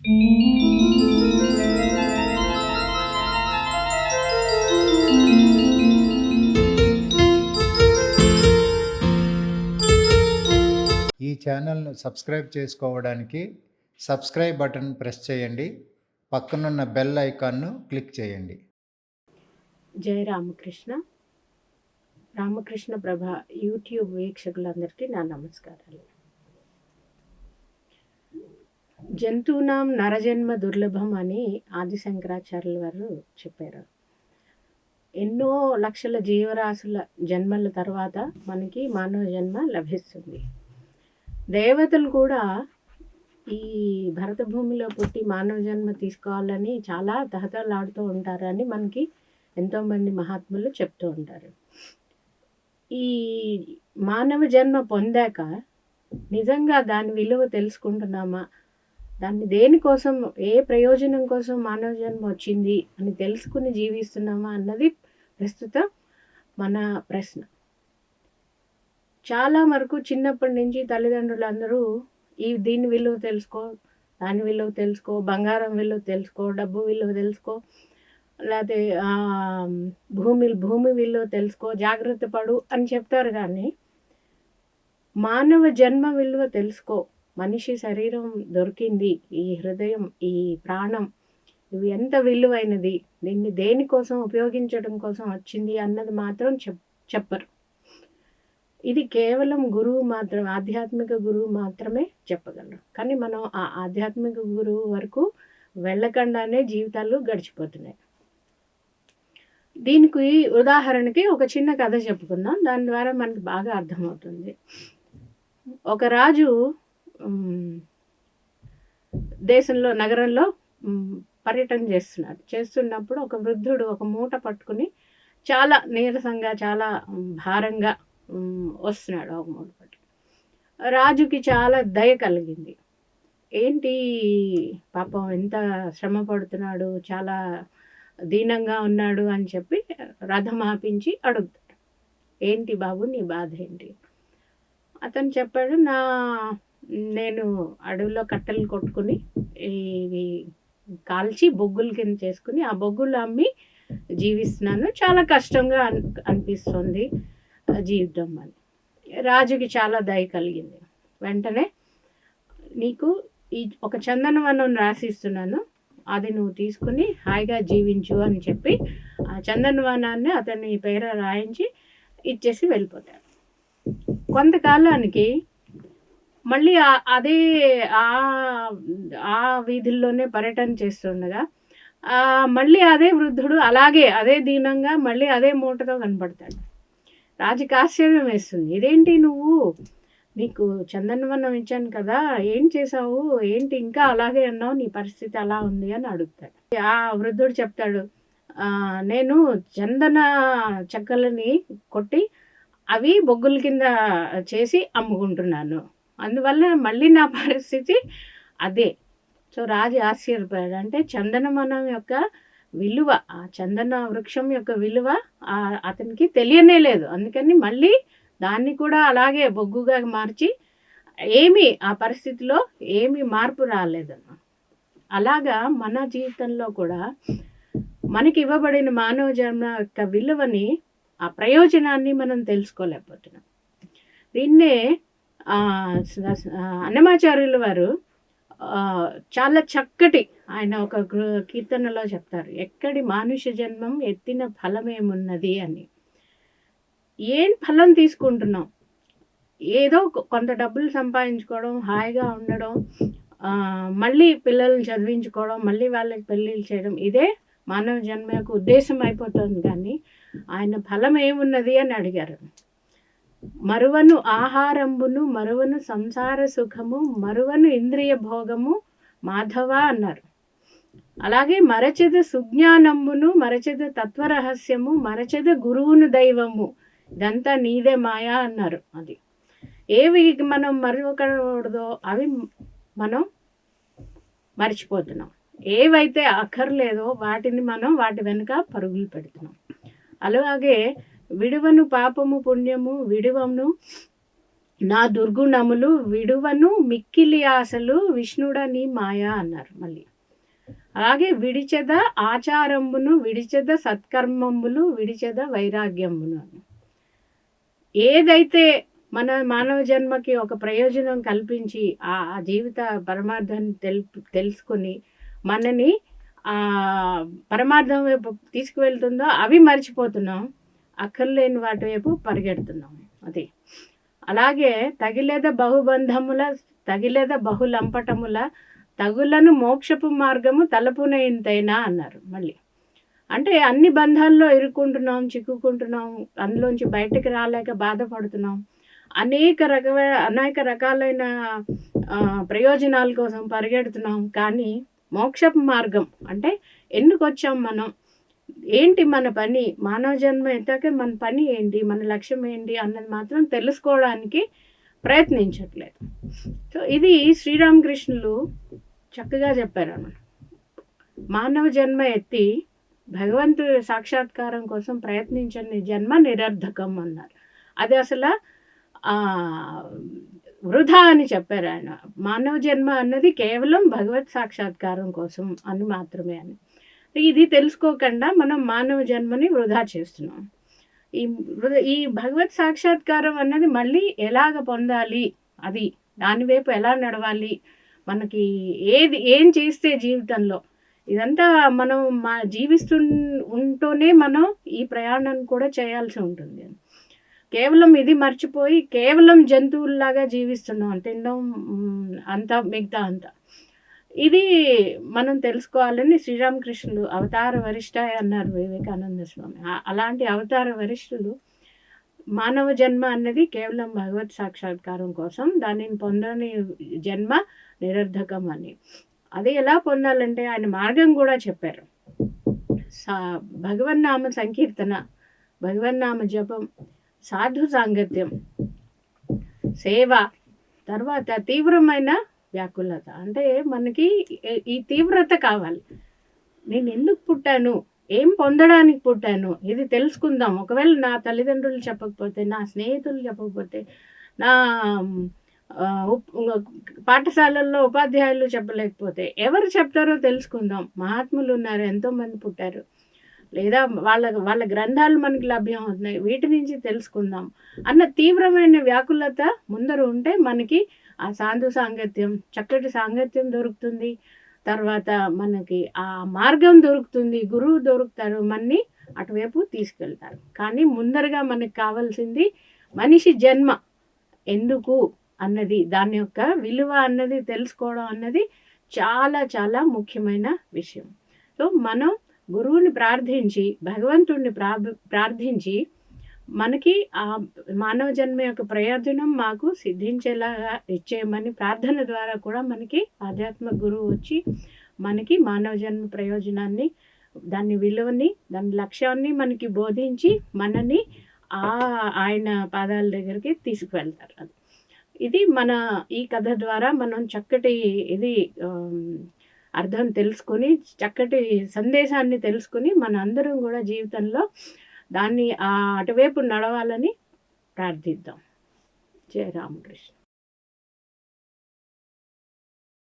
ఈ ఛానల్ను సబ్స్క్రైబ్ చేసుకోవడానికి సబ్స్క్రైబ్ బటన్ ప్రెస్ చేయండి. పక్కనున్న బెల్ ఐకాన్ను క్లిక్ చేయండి. జై రామకృష్ణ. రామకృష్ణ ప్రభ యూట్యూబ్ వీక్షకులందరికీ నా నమస్కారాలు. జంతువునాం నరజన్మ దుర్లభం అని ఆది శంకరాచార్యుల వారు చెప్పారు. ఎన్నో లక్షల జీవరాశుల జన్మల తర్వాత మనకి మానవ జన్మ లభిస్తుంది. దేవతలు కూడా ఈ భరత భూమిలో పుట్టి మానవ జన్మ తీసుకోవాలని చాలా తహతలాడుతూ ఉంటారని మనకి ఎంతోమంది మహాత్ములు చెప్తూ ఉంటారు. ఈ మానవ జన్మ పొందాక నిజంగా దాని విలువ తెలుసుకుంటున్నామా? దాన్ని దేనికోసం ఏ ప్రయోజనం కోసం మానవ జన్మ వచ్చింది అని తెలుసుకుని జీవిస్తున్నామా అన్నది ప్రస్తుతం మన ప్రశ్న. చాలా వరకు చిన్నప్పటి నుంచి తల్లిదండ్రులు అందరూ ఈ దీని విలువ తెలుసుకో దాని విలువ తెలుసుకో బంగారం విలువ తెలుసుకో డబ్బు విలువ తెలుసుకో లేకపోతే భూమి భూమి విలువ తెలుసుకో జాగ్రత్త పడు అని చెప్తారు కానీ మానవ జన్మ విలువ తెలుసుకో. మనిషి శరీరం దొరికింది ఈ హృదయం ఈ ప్రాణం ఇవి ఎంత విలువైనది? దీన్ని దేనికోసం ఉపయోగించడం కోసం వచ్చింది అన్నది మాత్రం చెప్ చెప్పరు. ఇది కేవలం గురువు మాత్రం ఆధ్యాత్మిక గురువు మాత్రమే చెప్పగలరు. కానీ మనం ఆ ఆధ్యాత్మిక గురువు వరకు వెళ్ళకుండానే జీవితాలు గడిచిపోతున్నాయి. దీనికి ఉదాహరణకి ఒక చిన్న కథ చెప్పుకుందాం. దాని ద్వారా మనకి బాగా అర్థమవుతుంది. ఒక రాజు దేశంలో నగరంలో పర్యటన చేస్తున్నాడు చేస్తున్నప్పుడు ఒక వృద్ధుడు ఒక మూట పట్టుకుని చాలా నీరసంగా చాలా భారంగా వస్తున్నాడు ఒక మూట పట్టుకుని. రాజుకి చాలా దయ కలిగింది. ఏంటి పాపం ఎంత శ్రమ పడుతున్నాడు చాలా దీనంగా ఉన్నాడు అని చెప్పి రథం ఆపించి అడుగుతాడు. ఏంటి బాబు నీ బాధ ఏంటి? అతను చెప్పాడు నా నేను అడవిలో కట్టెలు కొట్టుకుని ఇవి కాల్చి బొగ్గుల కింద చేసుకుని ఆ బొగ్గులు అమ్మి జీవిస్తున్నాను. చాలా కష్టంగా అన్ అనిపిస్తుంది ఆ జీవితం అని రాజుకి చాలా దయ కలిగింది. వెంటనే నీకు ఈ ఒక చందనవనం రాసిస్తున్నాను. అది నువ్వు తీసుకుని హాయిగా జీవించు అని చెప్పి ఆ చందనవనాన్ని అతని పేర రాయించి ఇచ్చేసి వెళ్ళిపోతాడు. కొంతకాలానికి మళ్ళీ అదే ఆ ఆ వీధుల్లోనే పర్యటన చేస్తుండగా మళ్ళీ అదే వృద్ధుడు అలాగే అదే దీనంగా మళ్ళీ అదే మూటతో కనపడతాడు. రాజుకి ఆశ్చర్యం వేస్తుంది. ఇదేంటి నువ్వు? నీకు చందనవనం ఇచ్చాను కదా ఏం చేసావు ఏంటి ఇంకా అలాగే అన్నావు? నీ పరిస్థితి అలా ఉంది అని అడుగుతాడు. ఆ వృద్ధుడు చెప్తాడు నేను చందన చెక్కలని కొట్టి అవి బొగ్గుల కింద చేసి అమ్ముకుంటున్నాను. అందువల్ల మళ్ళీ నా పరిస్థితి అదే. సో రాజు ఆశ్చర్యపోయాడు. అంటే చందనమనం యొక్క విలువ ఆ చందన వృక్షం యొక్క విలువ అతనికి తెలియనే లేదు. అందుకని మళ్ళీ దాన్ని కూడా అలాగే బొగ్గుగా మార్చి ఏమీ ఆ పరిస్థితిలో ఏమీ మార్పు రాలేదన్న అలాగా మన జీవితంలో కూడా మనకి ఇవ్వబడిన మానవ జన్మ యొక్క విలువని ఆ ప్రయోజనాన్ని మనం తెలుసుకోలేకపోతున్నాం. దీన్నే అన్నమాచార్యుల వారు చాలా చక్కటి ఆయన ఒక కీర్తనలో చెప్తారు. ఎక్కడి మానుష జన్మం ఎత్తిన ఫలమేమున్నది అని. ఏం ఫలం తీసుకుంటున్నాం? ఏదో కొంత డబ్బులు సంపాదించుకోవడం హాయిగా ఉండడం మళ్ళీ పిల్లల్ని చదివించుకోవడం మళ్ళీ వాళ్ళకి పెళ్ళిళ్ళు చేయడం ఇదే మానవ జన్మ యొక్క ఉద్దేశం అయిపోతుంది కానీ ఆయన ఫలం ఏమున్నది అని అడిగారు. మరువను ఆహారంబును మరువను సంసార సుఖము మరువను ఇంద్రియ భోగము మాధవ అన్నారు. అలాగే మరచెద సుజ్ఞానంబును మరచెద తత్వరహస్యము మరచెద గురువును దైవము ఇదంతా నీదే మాయా అన్నారు అది. ఏవి మనం మరవకూడదో అవి మనం మర్చిపోతున్నాం. ఏవైతే అక్కర్లేదో వాటిని మనం వాటి వెనుక పరుగులు పెడుతున్నాం. అలాగే విడువను పాపము పుణ్యము విడువను నా దుర్గుణములు విడువను మిక్కిలి ఆశలు విష్ణుడని మాయా అన్నారు మళ్ళీ. అలాగే విడిచెద ఆచారంబును విడిచెద సత్కర్మంబులు విడిచెద వైరాగ్యమును ఏదైతే మన మానవ జన్మకి ఒక ప్రయోజనం కల్పించి ఆ జీవిత పరమార్థాన్ని తెలుపు తెలుసుకొని మనని పరమార్థం వైపు తీసుకువెళ్తుందో అవి మర్చిపోతున్నాం. అక్కర్లేని వాటి వైపు పరిగెడుతున్నాం అది. అలాగే తగిలేద బహుబంధముల తగిలేద బహులంపటముల తగులను మోక్షపు మార్గము తలపున ఇంతైనా అన్నారు మళ్ళీ. అంటే అన్ని బంధాల్లో ఇరుక్కుంటున్నాం చిక్కుకుంటున్నాం అందులోంచి బయటకు రాలేక బాధపడుతున్నాం. అనేక రకమైన అనేక రకాలైన ప్రయోజనాల కోసం పరిగెడుతున్నాం. కానీ మోక్షపు మార్గం అంటే ఎందుకు వచ్చాం మనం? ఏంటి మన పని? మానవ జన్మ ఎత్తాక మన పని ఏంటి? మన లక్ష్యం ఏంటి? అన్నది మాత్రం తెలుసుకోవడానికి ప్రయత్నించట్లేదు. సో ఇది శ్రీరామకృష్ణులు చక్కగా చెప్పారు అన్నమాట మానవ జన్మ ఎత్తి భగవంతుడి సాక్షాత్కారం కోసం ప్రయత్నించని జన్మ నిరర్ధకం అన్నారు. అది అసలు వృధా అని చెప్పారు ఆయన. మానవ జన్మ అన్నది కేవలం భగవత్ సాక్షాత్కారం కోసం అని మాత్రమే అని. ఇది తెలుసుకోకుండా మనం మానవ జన్మని వృధా చేస్తున్నాం. ఈ ఈ భగవత్ సాక్షాత్కారం అన్నది మళ్ళీ ఎలాగ పొందాలి? అది దాని వైపు ఎలా నడవాలి? మనకి ఏది ఏం చేస్తే జీవితంలో? ఇదంతా మనం మా జీవిస్తు ఉంటూనే మనం ఈ ప్రయాణాన్ని కూడా చేయాల్సి ఉంటుంది. కేవలం ఇది మర్చిపోయి కేవలం జంతువుల్లాగా జీవిస్తున్నాం. తినడం అంత అంతా మిగతా అంతా. ఇది మనం తెలుసుకోవాలని శ్రీరామకృష్ణులు అవతార వరిష్ట అన్నారు వివేకానంద స్వామి. అలాంటి అవతార వరిష్ఠులు మానవ జన్మ అన్నది కేవలం భగవత్ సాక్షాత్కారం కోసం దానిని పొందని జన్మ నిరర్ధకం అని. అది ఎలా పొందాలంటే ఆయన మార్గం కూడా చెప్పారు. సా భగవన్నామ సంకీర్తన భగవన్నామ జపం సాధు సాంగత్యం సేవ తర్వాత తీవ్రమైన వ్యాకులత. అంటే మనకి ఈ- తీవ్రత కావాలి. నేను ఎందుకు పుట్టాను? ఏం పొందడానికి పుట్టాను? ఇది తెలుసుకుందాం. ఒకవేళ నా తల్లిదండ్రులు చెప్పకపోతే నా స్నేహితులు చెప్పకపోతే నా పాఠశాలల్లో ఉపాధ్యాయులు చెప్పలేకపోతే ఎవరు చెప్తారో తెలుసుకుందాం. మహాత్ములు ఉన్నారు ఎంతోమంది పుట్టారు. లేదా వాళ్ళ వాళ్ళ గ్రంథాలు మనకి లభ్యం అవుతున్నాయి. వీటి నుంచి తెలుసుకుందాం. అన్న తీవ్రమైన వ్యాకులత ముందర ఉంటే మనకి ఆ సాంధు సాంగత్యం చక్కటి సాంగత్యం దొరుకుతుంది. తర్వాత మనకి ఆ మార్గం దొరుకుతుంది. గురువు దొరుకుతారు. మన్ని అటువైపు తీసుకెళ్తారు. కానీ ముందరగా మనకి కావాల్సింది మనిషి జన్మ. ఎందుకు అన్నది దాని యొక్క విలువ అన్నది తెలుసుకోవడం అన్నది చాలా చాలా ముఖ్యమైన విషయం. సో మనం గురువుని ప్రార్థించి భగవంతుడిని ప్రార్థ ప్రార్థించి మనకి ఆ మానవ జన్మ యొక్క ప్రయోజనం మాకు సిద్ధించేలాగా ఇచ్చేయమని ప్రార్థన ద్వారా కూడా మనకి ఆధ్యాత్మిక గురువు వచ్చి మనకి మానవ జన్మ ప్రయోజనాన్ని దాని విలువని దాని లక్ష్యాన్ని మనకి బోధించి మనని ఆ ఆయన పాదాల దగ్గరికి తీసుకువెళ్తారు. అది. ఇది మన ఈ కథ ద్వారా మనం చక్కటి ఇది అర్థం తెలుసుకొని చక్కటి సందేశాన్ని తెలుసుకొని మన అందరం కూడా జీవితంలో దాన్ని అటువైపు నడవాలని ప్రార్థిద్దాం. జయ రామకృష్ణ.